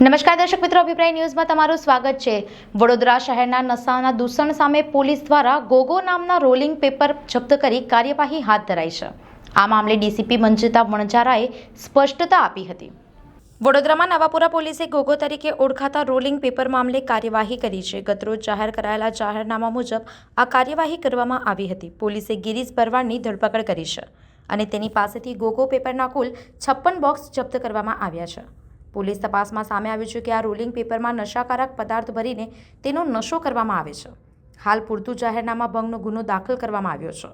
નમસ્કાર દર્શક મિત્રો, અભિપ્રાય ન્યૂઝમાં તમારું સ્વાગત છે. વડોદરા શહેરના નશાના દૂષણ સામે પોલીસ દ્વારા ગોગો નામના રોલિંગ પેપર જપ્ત કરી કાર્યવાહી હાથ ધરાઈ છે. આ મામલે ડીસીપી મંજિતા વણજારાએ સ્પષ્ટતા આપી હતી. વડોદરામાં નવાપુરા પોલીસે ગોગો તરીકે ઓળખાતા રોલિંગ પેપર મામલે કાર્યવાહી કરી છે. ગતરોજ જાહેર કરાયેલા જાહેરનામા મુજબ આ કાર્યવાહી કરવામાં આવી હતી. પોલીસે ગિરીશ ભરવાડની ધરપકડ કરી છે અને તેની પાસેથી ગોગો પેપરના કુલ છપ્પન બોક્સ જપ્ત કરવામાં આવ્યા છે. પોલીસ તપાસમાં સામે આવ્યું છે કે આ રોલિંગ પેપરમાં નશાકારક પદાર્થ ભરીને તેનો નશો કરવામાં આવે છે. હાલ પૂરતું જાહેરનામા ભંગનો ગુનો દાખલ કરવામાં આવ્યો છે.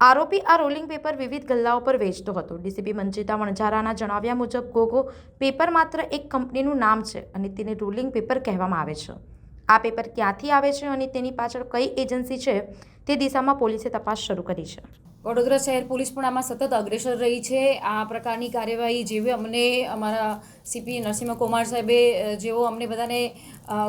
આરોપી આ રોલિંગ પેપર વિવિધ ગલ્લાઓ પર વેચતો હતો. ડીસીપી મંજિતા વણઝારાના જણાવ્યા મુજબ ગોગો પેપર માત્ર એક કંપનીનું નામ છે અને તેને રોલિંગ પેપર કહેવામાં આવે છે. આ પેપર ક્યાંથી આવે છે અને તેની પાછળ કઈ એજન્સી છે તે દિશામાં પોલીસે તપાસ શરૂ કરી છે. વડોદરા શહેર પોલીસ પણ આમાં સતત અગ્રેસર રહી છે. આ પ્રકારની કાર્યવાહી જેવી અમને અમારા સીપી નરસિંહ કુમાર સાહેબે જેઓ અમને બધાને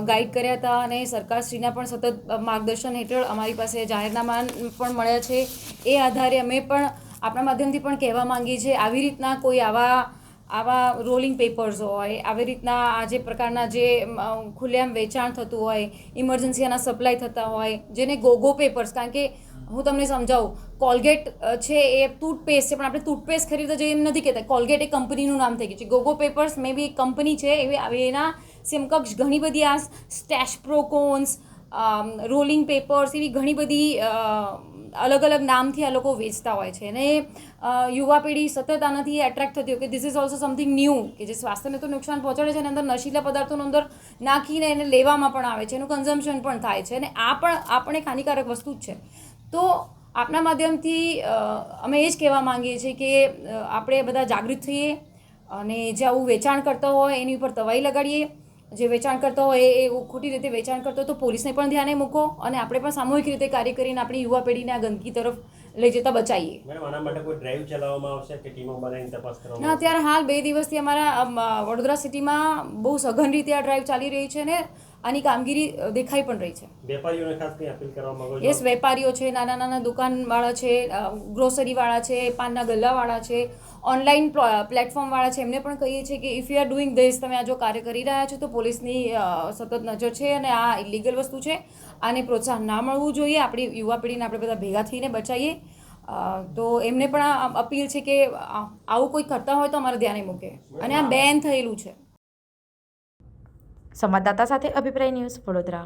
ગાઈડ કર્યા હતા અને સરકારશ્રીના પણ સતત માર્ગદર્શન હેઠળ અમારી પાસે જાહેરનામા પણ મળ્યા છે. એ આધારે અમે પણ આપણા માધ્યમથી પણ કહેવા માંગીએ છીએ, આવી રીતના કોઈ આવા આવા રોલિંગ પેપર્સ હોય, આવી રીતના આ જે પ્રકારના જે ખુલ્લેઆમ વેચાણ થતું હોય ઇમરજન્સી આના સપ્લાય થતા હોય, જેને ગોગો પેપર્સ કારણ કે હું તમને સમજાવું કોલગેટ છે એ ટૂથપેસ્ટ છે, પણ આપણે ટૂથપેસ્ટ ખરીદવા જઈએ એમ નથી કહેતા. કોલગેટ એ કંપનીનું નામ થઈ ગયું છે. ગોગો પેપર્સ મે બી કંપની છે, એવી એના સમકક્ષ ઘણી બધી આ સ્ટેશ પ્રોકોન્સ રોલિંગ પેપર્સ એવી ઘણી બધી અલગ અલગ નામથી આ લોકો વેચતા હોય છે. અને યુવા પેઢી સતત આનાથી એટ્રેક્ટ થતી હોય કે this is also something new કે જે સ્વાસ્થ્યને તો નુકસાન પહોંચાડે છે અને અંદર નશીલા પદાર્થોનો અંદર નાખીને એને લેવામાં પણ આવે છે. એનું કન્ઝમ્પશન પણ થાય છે. અને આ પણ આપણે હાનિકારક વસ્તુ જ છે. તો આપના માધ્યમથી અમે એ જ કહેવા માંગીએ છીએ કે આપણે બધા જાગૃત થઈએ અને જે આવું વેચાણ કરતા હોય એની ઉપર તવાઈ લગાડીએ. જે વેચાણ કરતો હોય એ ખોટી રીતે વેચાણ કરતો હોય તો પોલીસને પણ ધ્યાને મૂકો અને આપણે પણ સામૂહિક રીતે કાર્ય કરીને આપણી યુવા પેઢીને આ ગંદકી તરફ લઈ જતા બચાવીએ. મેડમ આના માટે કોઈ ડ્રાઈવ ચલાવવામાં આવશે કે ટીમો બનાવીને તપાસ ના કરવામાં? અત્યારે હાલ બે દિવસથી અમારા વડોદરા સિટીમાં બહુ સઘન રીતે આ ડ્રાઈવ ચાલી રહી છે અને આની કામગીરી દેખાઈ પણ રહી છે. વેપારીઓને ખાસ કંઈ અપીલ કરવા માંગો યસ વેપારીઓ છે નાના નાના દુકાનવાળા છે ગ્રોસરીવાળા છે પાનના ગલ્લાવાળા છે ઓનલાઈન પ્લેટફોર્મવાળા છે, એમને પણ કહીએ છીએ કે if you are doing this તમે આ જો કાર્ય કરી રહ્યા છો, તો પોલીસની સતત નજર છે અને આ ઇલીગલ વસ્તુ છે. આને પ્રોત્સાહન ના મળવું જોઈએ. આપણી યુવા પેઢીને આપણે બધા ભેગા થઈને બચાવીએ. તો એમને પણ અપીલ છે કે આવું કોઈ કરતા હોય તો અમારે ધ્યાને મૂકે. અને આ બેન થયેલું છે. સંવાદદાતા સાથે અભિપ્રાય ન્યૂઝ વડોદરા.